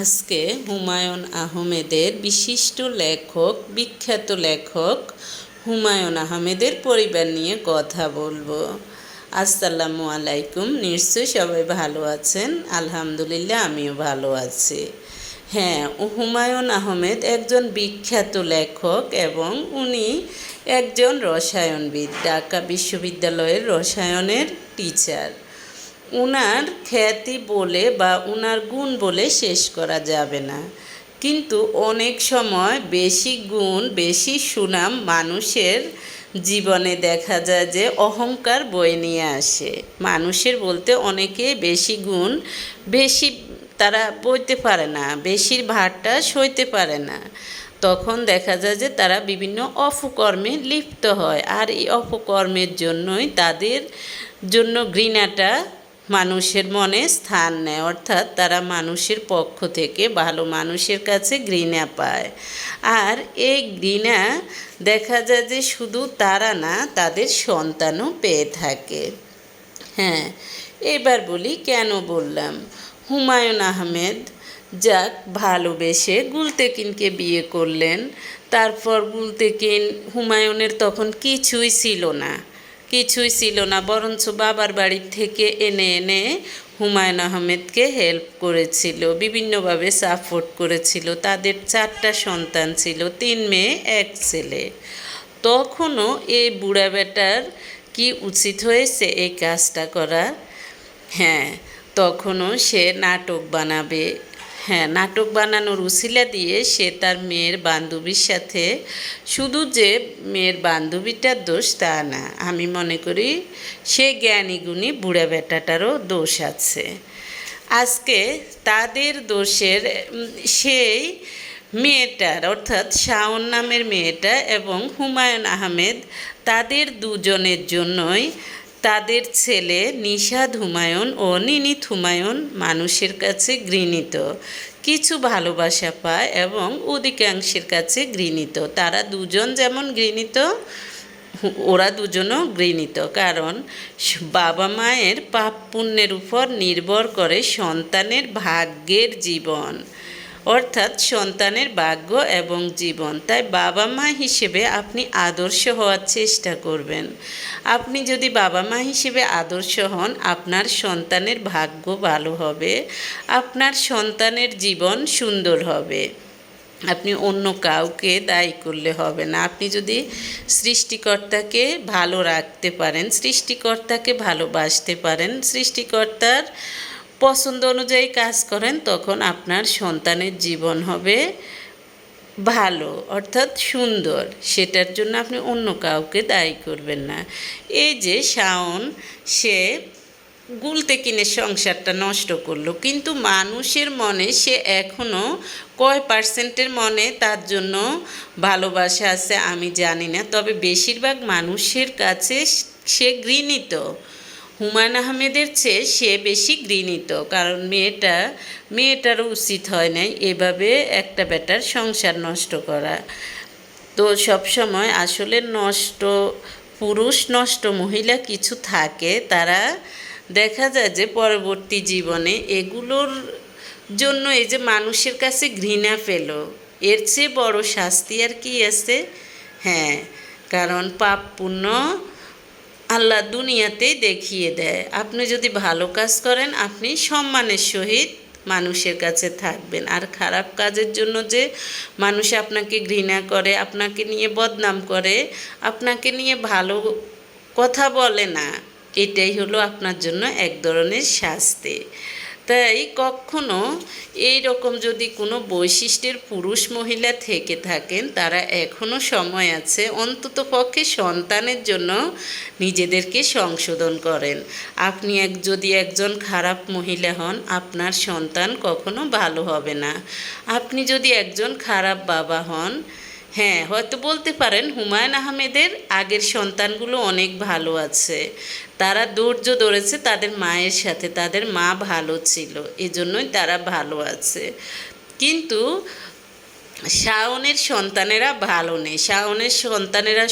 আজকে হুমায়ুন আহমেদের বিশিষ্ট লেখক, বিখ্যাত লেখক হুমায়ুন আহমেদের পরিবার নিয়ে কথা বলব। আসসালামু আলাইকুম, নিশ্চয়ই সবাই ভালো আছেন? আলহামদুলিল্লাহ, আমিও ভালো আছি। হ্যাঁ হুমায়ুন আহমেদ একজন বিখ্যাত লেখক এবং উনি একজন রসায়নবিদ, ঢাকা বিশ্ববিদ্যালয়ের রসায়নের টিচার উনার খ্যাতি বলে বা উনার গুণ বলে শেষ করা যাবে না। কিন্তু অনেক সময় বেশি গুণ, বেশি সুনাম মানুষের জীবনে দেখা যায় যে অহংকার বয়ে নিয়ে আসে। মানুষের বলতে অনেকে বেশি গুণ, বেশি তারা বইতে পারে না বেশির ভারটা সইতে পারে না। তখন দেখা যায় যে তারা বিভিন্ন অপকর্মে লিপ্ত হয়। আর এই অপকর্মের জন্যই তাদের জন্য ঘৃণাটা মানুষের মনে স্থান নেয়, অর্থাৎ তারা মানুষের পক্ষ থেকে ভালো মানুষের কাছে ঘৃণা পায়। আর এই ঘৃণা দেখা যায় যে শুধু তারা না, তাদের সন্তানও পেয়ে থাকে। হ্যাঁ এবার বলি কেন বললাম? হুমায়ুন আহমেদ যাক ভালোবেসে গুলতেকিনকে বিয়ে করলেন, তারপর গুলতেকিন হুমায়ুনের তখন কিছুই ছিল না। কিছুই ছিল না, বরঞ্চ বাবার বাড়ির থেকে এনে এনে হুমায়ুন আহমেদকে হেল্প করেছিল, বিভিন্নভাবে সাপোর্ট করেছিল। তাদের চারটা সন্তান ছিল, তিন মেয়ে, এক ছেলে। তখনও এই বুড়া বেটার কি উচিত হয়েছে এই কাজটা করা হ্যাঁ তখনও সে নাটক বানাবে হ্যাঁ নাটক বানানোর উসিলা দিয়ে সে তার মেয়ের বান্ধবীর সাথে, শুধু যে মেয়ের বান্ধবীটার দোষ তা না, আমি মনে করি সে জ্ঞানী গুণী বুড়া বেটাটারও দোষ আছে। আজকে তাদের দোষের সেই মেয়েটার, অর্থাৎ শাওন নামের মেয়েটা এবং হুমায়ুন আহমেদ, তাদের দুজনের জন্যই তাদের ছেলে নিশাদ হুমায়ুন ও নিনিত হুমায়ুন মানুষের কাছে ঘৃণিত। কিছু ভালোবাসা পায় এবং অধিকাংশের কাছে ঘৃণিত। তারা দুজন যেমন ঘৃণিত, ওরা দুজনও ঘৃণিত। কারণ বাবা মায়ের পাপ পুণ্যের উপর নির্ভর করে সন্তানের ভাগ্যের জীবন। অর্থাৎ সন্তানের ভাগ্য এবং জীবন। তাই বাবা মা হিসেবে আপনি আদর্শ হওয়ার চেষ্টা করবেন। আপনি যদি বাবা মা হিসেবে আদর্শ হন, আপনার সন্তানের ভাগ্য ভালো হবে, আপনার সন্তানের জীবন সুন্দর হবে। আপনি অন্য কাউকে দায়ী করলে হবে না। আপনি যদি সৃষ্টিকর্তাকে ভালো রাখতে পারেন, সৃষ্টিকর্তাকে ভালোবাসতে পারেন, সৃষ্টিকর্তার পছন্দ অনুযায়ী কাজ করেন, তখন আপনার সন্তানের জীবন হবে ভালো, অর্থাৎ সুন্দর। সেটার জন্য আপনি অন্য কাউকে দায়ী করবেন না। এই যে শাওন, সে গুলতে কিনে সংসারটা নষ্ট করল, কিন্তু মানুষের মনে সে এখনও কয় পার্সেন্টের মনে তার জন্য ভালোবাসা আছে আমি জানি না, তবে বেশিরভাগ মানুষের কাছে সে ঘৃণিত। হুমায়ুন আহমেদের চেয়ে সে বেশি ঘৃণিত, কারণ মেয়েটা মেয়েটারও উচিত হয় নাই এভাবে একটা বেটার সংসার নষ্ট করা। তো সবসময় আসলে নষ্ট, পুরুষ নষ্ট মহিলা কিছু থাকে, তারা দেখা যায় যে পরবর্তী জীবনে এগুলোর জন্য এই যে মানুষের কাছে ঘৃণা পেল, এর চেয়ে বড় শাস্তি আর কি আছে? হ্যাঁ কারণ পাপ পুণ্য আল্লাহ দুনিয়াতেই দেখিয়ে দেয়। আপনি যদি ভালো কাজ করেন, আপনি সম্মানের সহিত মানুষের কাছে থাকবেন। আর খারাপ কাজের জন্য যে মানুষ আপনাকে ঘৃণা করে, আপনাকে নিয়ে বদনাম করে, আপনাকে নিয়ে ভালো কথা বলে না, এটাই হলো আপনার জন্য এক ধরনের শাস্তি। তাই কখনো এই রকম যদি কোনো বৈশিষ্ট্যের পুরুষ মহিলা থেকে থাকেন, তারা এখনও সময় আছে অন্তত পক্ষে সন্তানের জন্য নিজেদেরকে সংশোধন করেন। আপনি এক, যদি একজন খারাপ মহিলা হন, আপনার সন্তান কখনো ভালো হবে না। আপনি যদি একজন খারাপ বাবা হন হ্যাঁ হয়তো বলতে পারেন হুমায়ুন আহমেদের আগের সন্তানগুলো অনেক ভালো আছে। তারা ধৈর্য ধরেছে তাদের মায়ের সাথে, তাদের মা ভালো ছিল, এজন্যই তারা ভালো আছে। কিন্তু শাওনের সন্তানেরা ভালো নেই, শাওনের সন্তানেরা